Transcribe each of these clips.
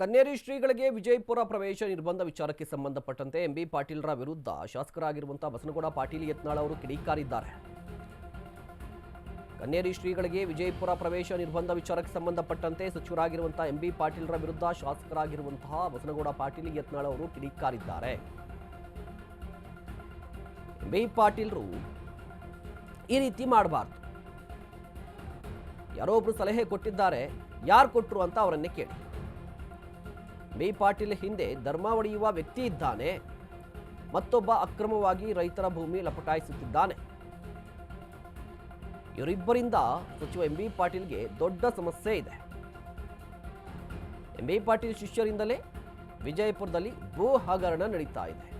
ಕನ್ನೇರಿ ಶ್ರೀಗಳಿಗೆ ವಿಜಯಪುರ ಪ್ರವೇಶ ನಿರ್ಬಂಧ ವಿಚಾರಕ್ಕೆ ಸಂಬಂಧಪಟ್ಟಂತೆ ಎಂಬಿ ಪಾಟೀಲ್ರ ವಿರುದ್ಧ ಶಾಸಕರಾಗಿರುವಂತಹ ಬಸನಗೌಡ ಪಾಟೀಲ್ ಯತ್ನಾಳ್ ಅವರು ಕಿಡಿಕಾರಿದ್ದಾರೆ. ಕನ್ನೇರಿ ಶ್ರೀಗಳಿಗೆ ವಿಜಯಪುರ ಪ್ರವೇಶ ನಿರ್ಬಂಧ ವಿಚಾರಕ್ಕೆ ಸಂಬಂಧಪಟ್ಟಂತೆ ಸಚಿವರಾಗಿರುವಂತಹ ಎಂಬಿ ಪಾಟೀಲ್ರ ವಿರುದ್ಧ ಶಾಸಕರಾಗಿರುವಂತಹ ಬಸನಗೌಡ ಪಾಟೀಲ್ ಯತ್ನಾಳ್ ಅವರು ಕಿಡಿಕಾರಿದ್ದಾರೆ. ಎಂಬಿ ಪಾಟೀಲ್ರು ಈ ರೀತಿ ಮಾಡಬಾರ್ದು. ಯಾರೋ ಒಬ್ರು ಸಲಹೆ ಕೊಟ್ಟಿದ್ದಾರೆ, ಯಾರು ಕೊಟ್ಟರು ಅಂತ ಅವರನ್ನೇ ಕೇಳಿ. ಬಿ ಪಾಟೀಲ್ ಹಿಂದೆ ಧರ್ಮ ಒಡೆಯುವ ವ್ಯಕ್ತಿ ಇದ್ದಾನೆ. ಮತ್ತೊಬ್ಬ ಅಕ್ರಮವಾಗಿ ರೈತರ ಭೂಮಿ ಲಪಟಾಯಿಸುತ್ತಿದ್ದಾನೆ. ಇವರಿಬ್ಬರಿಂದ ಸಚಿವ ಎಂ. ಬಿ. ಪಾಟೀಲ್ಗೆ ದೊಡ್ಡ ಸಮಸ್ಯೆ ಇದೆ. ಎಂ. ಬಿ. ಪಾಟೀಲ್ ಶಿಷ್ಯರಿಂದಲೇ ವಿಜಯಪುರದಲ್ಲಿ ಭೂ ಹಗರಣ ನಡೀತಾ ಇದೆ.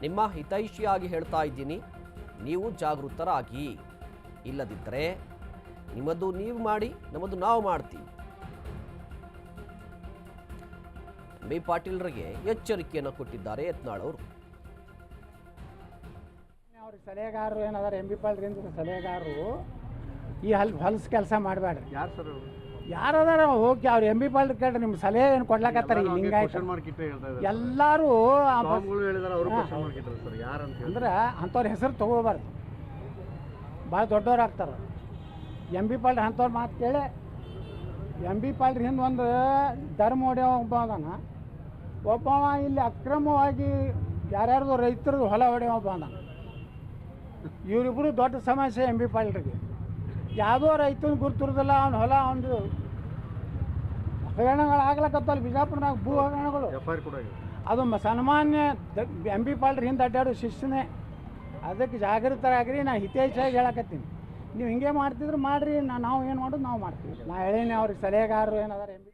ನಿಮ್ಮ ಹಿತೈಷಿಯಾಗಿ ಹೇಳ್ತಾ ಇದ್ದೀನಿ. ನೀವು ಜಾಗೃತರಾಗಿ. ಇಲ್ಲದಿದ್ದರೆ ನಿಮ್ಮದು ನೀವು ಮಾಡಿ, ನಮ್ಮದು ನಾವು ಮಾಡ್ತೀವಿ. ಬಿ ಪಾಟೀಲ್ರಿಗೆ ಎಚ್ಚರಿಕೆಯನ್ನು ಕೊಟ್ಟಿದ್ದಾರೆ ಯತ್ನಾಳ್ ಅವರು. ಅವ್ರಿಗೆ ಸಲಹೆಗಾರರು ಏನಾದ್ರೆ ಎಂ ಬಿ ಪಾಲ್ರಿಂದ ಸಲಹೆಗಾರರು ಈ ಹಲ್ ಹೊಲಸು ಕೆಲಸ ಮಾಡಬೇಡ್ರಿ ಯಾರು ಸರ್ ಯಾರು ಅದಾರ ಹೋಗಿ ಅವ್ರು ಎಂ ಬಿ ಪಾಲ್ ಕೇಳ್ರಿ ನಿಮ್ಮ ಸಲಹೆ ಏನು ಕೊಡ್ಲಾಕತ್ತಾರ ಈ ಲಿಂಗಾಯತ? ಕ್ವಶನ್ ಮಾರ್ಕ್ ಇಟ್ಟೆ ಹೇಳ್ತಾ ಇದ್ದಾರೆ ಎಲ್ಲರೂ ಆ ಬಸ್- ಸ್ವಾಮಿಗಳು ಹೇಳಿದಾರೆ ಅವರು ಕ್ವಶನ್ ಮಾರ್ಕ್ ಇಟ್ಟರು ಸರ್. ಯಾರು ಅಂತ ಹೇಳಿ. ಅಂದ್ರೆ ಅಂಥವ್ರ ಹೆಸರು ತಗೋಬಾರ್ದು. ಭಾಳ ದೊಡ್ಡವ್ರು ಆಗ್ತಾರೆ. ಎಂ ಬಿ ಪಾಲ್ರಿ ಅಂಥವ್ರ ಮಾತು ಕೇಳಿ ಎಂ ಬಿ ಪಾಲ್ರಿ ಹಿಂದೆ ಒಂದು ಧರ್ಮ ಹೊಡೆಯೋ ಒಬ್ಬ ಅದಾನ. ಒಬ್ಬವ ಇಲ್ಲಿ ಅಕ್ರಮವಾಗಿ ಯಾರ್ಯಾರ್ದು ರೈತರದು ಹೊಲ ಹೊಡೆಯೋ ಒಬ್ಬ ಅದಾನ. ಇವರಿಬ್ಬರು ದೊಡ್ಡ ಸಮಸ್ಯೆ ಎಂ ಬಿ ಪಾಲ್ರಿಗೆ ಯಾವುದೋ ರೈತನ ಗುರುತಿರೋದಿಲ್ಲ ಅವ್ನ ಹೊಲ ಒಂದು ಹಗರಣಗಳು ಆಗ್ಲಕ್ಕತ್ತಲ್ಲ ಬಿಜಾಪುರನಾಗ ಭೂ ಹಗರಣಗಳು. ಅದು ಸನ್ಮಾನ್ಯ ಎಂ ಬಿ ಪಾಲ್ರಿ ಹಿಂದೆ ಅಡ್ಡಾಡೋ ಶಿಷ್ಯನೇ ಅದಕ್ಕೆ ಜಾಗೃತರಾಗ್ರಿ ನಾ ಹಿತೈಷಿಯಾಗಿ ಹೇಳಕತ್ತೀನಿ. ನೀವು ಹಿಂಗೆ ಮಾಡ್ತಿದ್ರೆ ಮಾಡ್ರಿ ನಾವು ಏನು ಮಾಡೋದು ನಾವು ಮಾಡ್ತೀವಿ. ನಾ ಹೇಳೀನಿ ಅವ್ರಿಗೆ, ಸಲಹೆಗಾರರು ಏನದಾರ ಎಂ ಬಿ